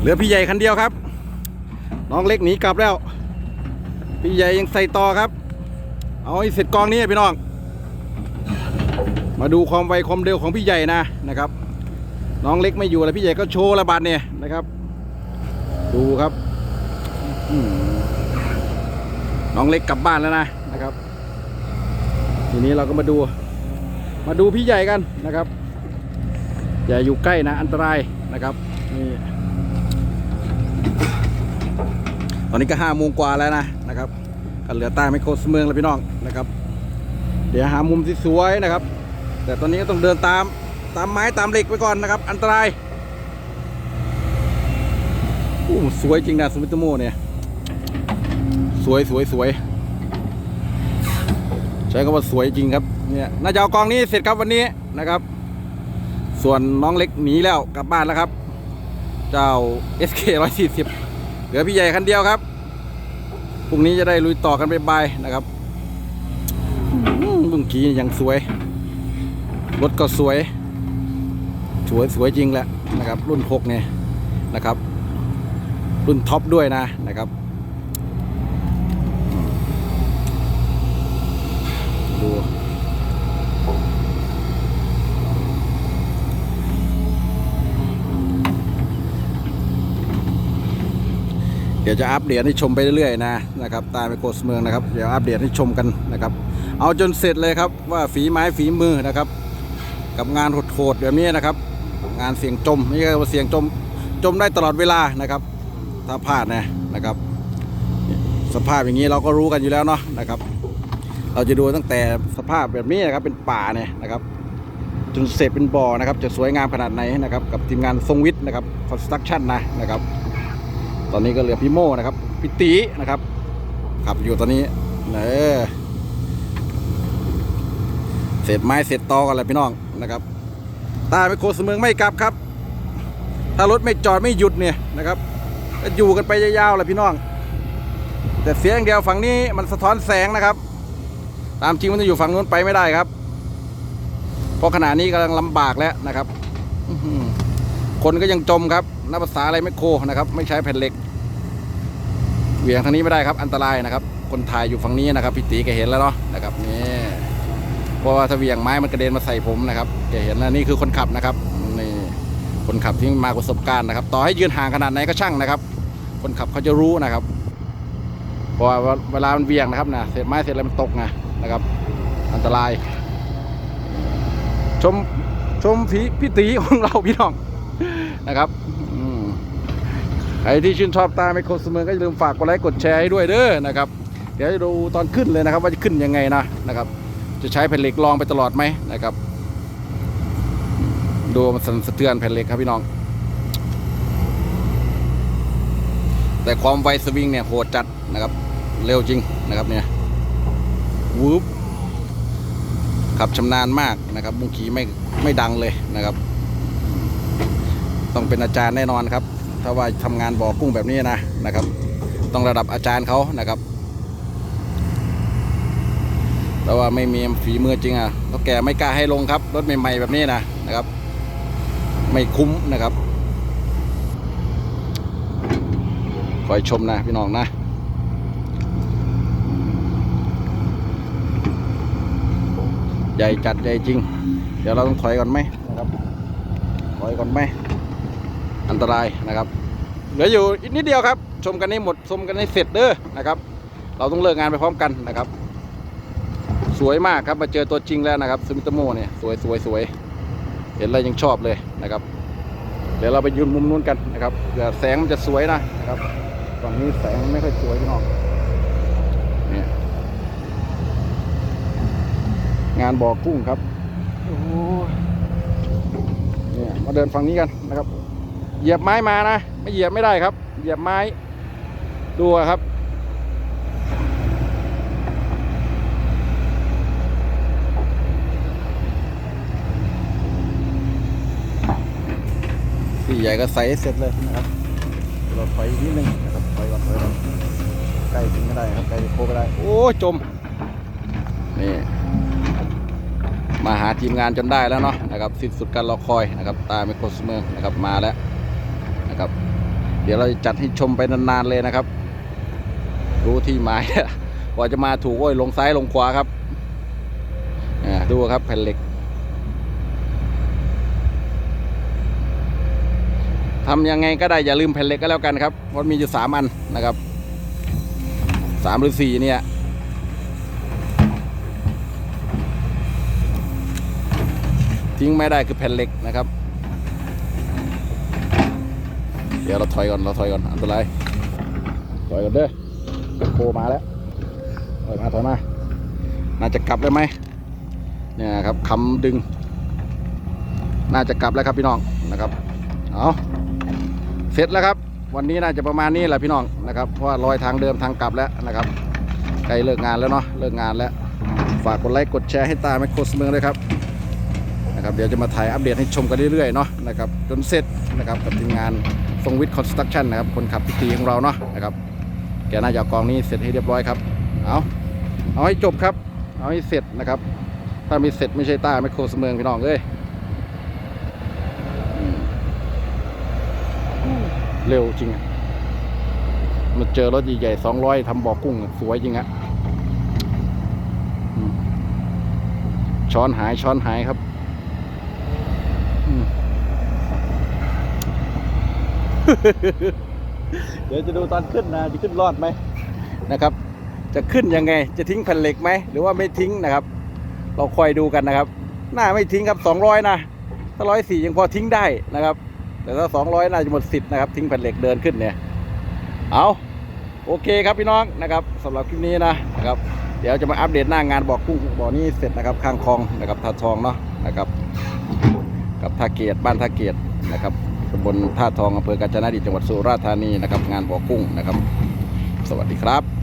เหลือพี่ใหญ่คันเดียวครับ น้องเล็กหนีกลับแล้ว พี่ใหญ่ยังใส่ต่อครับ เอาให้เสร็จกองนี้พี่น้อง มาดูความไวความเร็วของพี่ใหญ่นะนะครับ น้องเล็กไม่อยู่แล้วพี่ใหญ่ก็โชว์ระบาดเนี่ยนะครับ ดูครับน้องเล็กกลับบ้านแล้วนะนะครับ ทีนี้เราก็มาดู มาดูพี่ใหญ่กันนะครับอย่าอยู่ใกล้นะอันตรายนะครับนี่ ตอนนี้ก็ห้าโมงกว่าแล้วนะนะครับกันเหลือใต้ไมโครสเมืองแล้วพี่น้องนะครับ เดี๋ยวหามุมที่สวยนะครับ แต่ตอนนี้ก็ต้องเดินตามตามไม้ตามเหล็กไปก่อนนะครับ อันตรายอู้สวยจริงนะสมิตโมเนี่ยสวยสวยสวยใช้คำว่าสวยจริงครับเนี่ยน่าจะเอากองนี้เสร็จครับวันนี้นะครับ ส่วนน้องเล็กหนีแล้วกลับบ้านแล้วครับ เจ้า SK 140 เหลือพี่ใหญ่คันเดียวครับพรุ่งนี้จะได้ลุยต่อกันไปบายนะครับอืมเมื่อกี้ยังสวย รถก็สวย สวยสวยจริงแหละนะครับ รุ่น6เนี่ยนะครับ รุ่นท็อปด้วยนะนะครับ ดู เดี๋ยวจะอัปเดตให้ชมไปเรื่อยๆนะนะครับตามไปโคสเมืองนะครับเดี๋ยวอัปเดตให้ชมกันนะครับ เอาจนเสร็จเลยครับว่าฝีไม้ฝีมือนะครับ กับงานโหดๆแบบนี้นะครับ งานเสียงจมไม่ใช่ว่าเสียงจมจมได้ตลอดเวลานะครับถ้าพลาดนะนะครับ สภาพอย่างนี้เราก็รู้กันอยู่แล้วเนาะนะครับ เราจะดูตั้งแต่สภาพแบบนี้นะครับเป็นป่าเนี่ยนะครับจนเสร็จเป็นบ่อนะครับ จะสวยงามขนาดไหนนะครับ กับทีมงานทรงวิทย์นะครับคอนสตรักชั่นนะนะครับ ตอนนี้ก็เหลือพี่โม่นะครับพี่ตีนะครับ ขับอยู่ตอนนี้เนอเสร็จไม้เสร็จตอกันเลยพี่น้องนะครับตาไปโคสเมืองไม่กลับครับ ถ้ารถไม่จอดไม่หยุดเนี่ยนะครับก็อยู่กันไปยาวๆเลยพี่น้อง แต่เสียอย่างเดียวฝั่งนี้มันสะท้อนแสงนะครับ ตามจริงมันจะอยู่ฝั่งนู้นไปไม่ได้ครับ เพราะขณะนี้กำลังลำบากแล้วนะครับอื คนก็ยังจมครับนับภาษาอะไรไม่โคนะครับ ไม่ใช้แผ่นเหล็ก เหวี่ยงทางนี้ไม่ได้ครับ อันตรายนะครับ คนถ่ายอยู่ฝั่งนี้นะครับพี่ตีแกเห็นแล้วเนาะนะครับนี่เพราะว่าถ้าเหวี่ยงไม้มันกระเด็นมาใส่ผมนะครับแกเห็นแล้วนี่คือคนขับนะครับนี่คนขับที่มาประสบการณ์นะครับ ต่อให้ยืนห่างขนาดไหนก็ช่างนะครับ คนขับเขาจะรู้นะครับเพราะว่าเวลามันเหวี่ยงนะครับนะเศษไม้เศษอะไรมันตกนะนะครับ อันตราย ชมชมผีพี่ตีของเราพี่น้อง นะครับใครที่ชื่นชอบตาไมโครสเมอร์ก็อย่าลืมฝากกดไลค์กดแชร์ให้ด้วยเด้อนะครับ เดี๋ยวจะดูตอนขึ้นเลยนะครับว่าจะขึ้นยังไงนะนะครับ จะใช้แผ่นเหล็กรองไปตลอดไหมนะครับ ดูมันสั่นสะเทือนแผ่นเหล็กครับพี่น้อง แต่ความไวสวิงเนี่ยโหดจัดนะครับ เร็วจริงนะครับเนี่ยวูบขับชำนาญมากนะครับบุ้งขี่ไม่ไม่ดังเลยนะครับ ต้องเป็นอาจารย์แน่นอนครับ ถ้าว่าทำงานบ่อกุ้งแบบนี้นะนะครับ ต้องระดับอาจารย์เขานะครับ แต่ว่าไม่มีฝีมือจริงอะเท่าแก่ไม่กล้าให้ลงครับรถใหม่ๆแบบนี้นะนะครับ ไม่คุ้มนะครับคอยชมนะพี่น้องนะใหญ่จัดใหญ่จริง เดี๋ยวเราต้องถอยก่อนไหมนะครับถอยก่อนไหม อันตรายนะครับ เหลืออยู่อีกนิดเดียวครับ ชมกันให้หมดชมกันให้เสร็จเด้อนะครับ เราต้องเลิกงานไปพร้อมกันนะครับ สวยมากครับมาเจอตัวจริงแล้วนะครับซูมิโตโมเนี่ยสวยสวยสวยเห็นแล้วยังชอบเลยนะครับ เดี๋ยวเราไปยืนมุมนู้นกันนะครับเผื่อแสงมันจะสวยนะนะครับฝั่งนี้แสงไม่ค่อยสวยพี่น้องเนี่ยงานบ่อกุ้งครับโอ้ยเนี่ยมาเดินฝั่งนี้กันนะครับ เหยียบไม้มานะ ไม่เหยียบไม่ได้ครับ เหยียบไม้ ดูอะครับ พี่ใหญ่ก็ใส่ให้เสร็จเลยนะครับ เราถอยอีกนิดนึงนะครับถอยก่อนถอยก่อนใกล้ถึงไม่ได้ครับใกล้โคไม่ได้ โอ้ยจม นี่มาหาทีมงานจนได้แล้วเนาะนะครับสิ้นสุดการรอคอยนะครับตามไมโครสเมอร์นะครับมาแล้ว นะครับ เดี๋ยวเราจะจัดให้ชมไปนานๆเลยนะครับ รู้ที่หมายกว่าจะมาถูกโอ้ยลงซ้ายลงขวาครับอ่าดูครับแผ่นเหล็กทำยังไงก็ได้อย่าลืมแผ่นเหล็กก็แล้วกันครับเพราะมีอยู่สามอันนะครับสามหรือสี่เนี่ยทิ้งไม่ได้คือแผ่นเหล็กนะครับ เดี๋ยวเราถอยก่อนเราถอยก่อนอันตรายถอยก่อนเด้อโคมาแล้วถอยมาถอยมาน่าจะกลับได้ไหมเนี่ยครับคำดึง น่าจะกลับแล้วครับพี่น้องนะครับเอาเสร็จแล้วครับ วันนี้น่าจะประมาณนี้แหละพี่น้องนะครับเพราะว่ารอยทางเดิมทางกลับแล้วนะครับใกล้เลิกงานแล้วเนาะเลิกงานแล้วฝากกดไลค์กดแชร์ให้ตาแมคโครสเมืองด้วยครับนะครับเดี๋ยวจะมาถ่ายอัปเดตให้ชมกันเรื่อยๆเนาะนะครับจนเสร็จนะครับกับทีมงาน ทรงวิทย์คอนสตรักชั่นนะครับ คนขับพิธีของเราเนาะนะครับ แกน่าจะเอากองนี้เสร็จให้เรียบร้อยครับ เอาเอาให้จบครับ เอาให้เสร็จนะครับ ถ้าม่เสร็จไม่ใช่ตาไม่โครสเมืองพี่น้องเอ้ยเร็วจริงอะมาเจอรถใหญ่ๆสองร้อยทำบ่อกุ้งสวยจริงอะช้อนหายช้อนหายครับ อืม เดี๋ยวจะดูตอนขึ้นนะจะขึ้นรอดไหมนะครับ จะขึ้นยังไง จะทิ้งแผ่นเหล็กไหมหรือว่าไม่ทิ้งนะครับ เราคอยดูกันนะครับ หน้าไม่ทิ้งครับ 200 นะ ถ้าร้อยสี่ยังพอทิ้งได้นะครับ แต่ถ้า 200 น่าจะหมดสิทธิ์นะครับ ทิ้งแผ่นเหล็กเดินขึ้นเนี่ย เอาโอเคครับพี่น้องนะครับสำหรับคลิปนี้นะนะครับ เดี๋ยวจะมาอัปเดตหน้างานบอกกุ้งบ่อนี้เสร็จนะครับ ข้างคลองนะครับท่าทองเนาะนะครับ กับท่าเกียรติบ้านท่าเกียรตินะครับ ตำบลท่าทองอำเภอกาญจนดิตจังหวัดสุราษฎร์ธานีนะครับ งานบ่อกุ้งนะครับ สวัสดีครับ